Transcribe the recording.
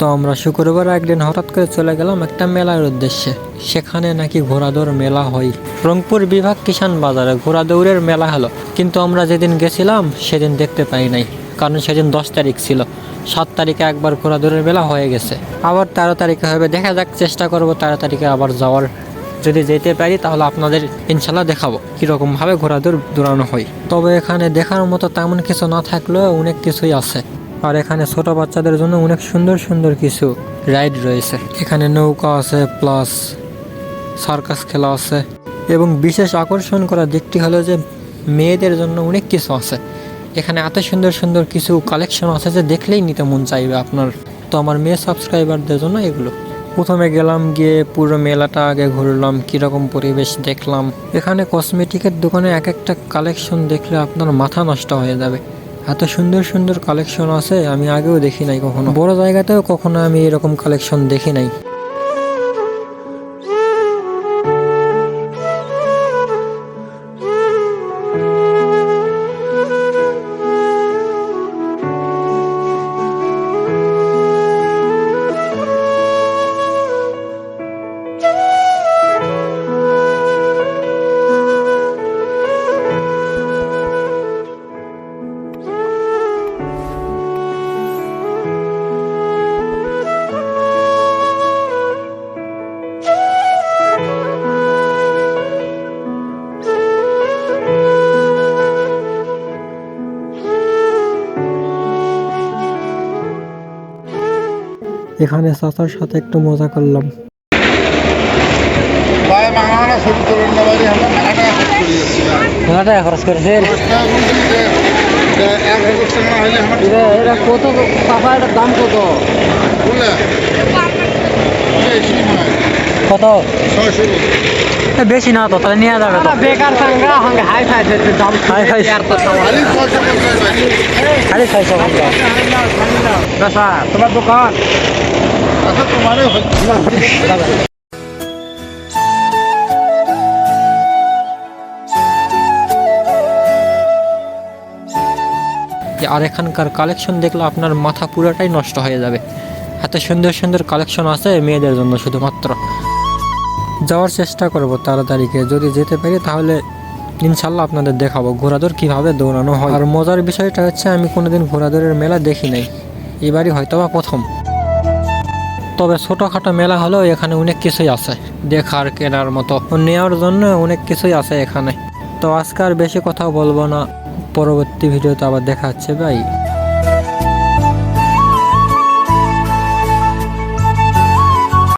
তো আমরা শুক্রবার একদিন হঠাৎ করে চলে গেলাম একটা মেলার উদ্দেশ্যে। সেখানে নাকি ঘোড়াদৌড় মেলা হয়। রংপুর বিভাগ কিষান বাজারে ঘোড়াদৌড়ের মেলা হলো। কিন্তু আমরা যেদিন গেছিলাম, সেদিন দেখতে পাই নাই। কারণ সেদিন দশ তারিখ ছিল। সাত তারিখে একবার ঘোড়াদৌড়ের মেলা হয়ে গেছে। আবার তেরো তারিখে হবে। দেখা যাক, চেষ্টা করব তেরো তারিখে আবার যাওয়ার। যদি যেতে পারি, তাহলে আপনাদের ইনশাল্লাহ দেখাবো কীরকমভাবে ঘোড়াদৌড় দৌড়ানো হয়। তবে এখানে দেখার মতো তেমন কিছু না থাকলেও অনেক কিছুই আছে। আর এখানে ছোট বাচ্চাদের জন্য অনেক সুন্দর সুন্দর কিছু রাইড রয়েছে। এখানে নৌকা আছে প্লাস সার্কাস খেলা আছে এবং বিশেষ আকর্ষণ করার দিকটি হলো যে মেয়েদের জন্য অনেক কিছু আছে। এখানে এত সুন্দর সুন্দর কিছু কালেকশন আছে যে দেখলেই নিতে মন চাইবে আপনার। তো আমার মেয়ে সাবস্ক্রাইবারদের জন্য এগুলো। প্রথমে গেলাম গিয়ে পুরো মেলাটা আগে ঘুরলাম, কীরকম পরিবেশ দেখলাম। এখানে কসমেটিকের দোকানে এক একটা কালেকশন দেখলে আপনার মাথা নষ্ট হয়ে যাবে। এত সুন্দর সুন্দর কালেকশন আছে, আমি আগেও দেখি নাই কখনো। বড় জায়গাতেও কখনো আমি এরকম কালেকশন দেখি নাই। এখানে চাচার সাথে একটু মজা করলাম। খরচ করে যাচ্ছি ভাই মেলা টাকা খরচ করেছে খরচটা বলছি যে যে এক হাজার টাকা হলে আমার এটা কত পাপা এটার দাম কত? বেশি কত? বেশি না তো তাহলে নিয়ে যাবে তো। বেকার সাঙ্গা হাঙ্গা হাই ফাই দাম হাই ফাই খালি তোমার দোকান? আর এখানকার কালেকশন দেখলে আপনার মাথা পুরোটাই নষ্ট হয়ে যাবে। এত সুন্দর সুন্দর কালেকশন আছে মেয়েদের জন্য শুধুমাত্র। যাওয়ার চেষ্টা করব তাড়াতাড়িকে যদি যেতে পারি তাহলে ইনশাল্লাহ আপনাদের দেখাবো ঘোড়াদৌড় কীভাবে দৌড়ানো হয়। আর মজার বিষয়টা হচ্ছে আমি কোনোদিন ঘোড়াদৌড়ের মেলা দেখি নাই। এবারই হয়তো বা প্রথম। তবে ছোটোখাটো মেলা হলেও এখানে অনেক কিছুই আছে। দেখার, কেনার মতো। নেওয়ার জন্য অনেক কিছুই আছে এখানে। তো আজকে আর বেশি কথা বলব না। পরবর্তী ভিডিওতে আবার দেখা হচ্ছে ভাই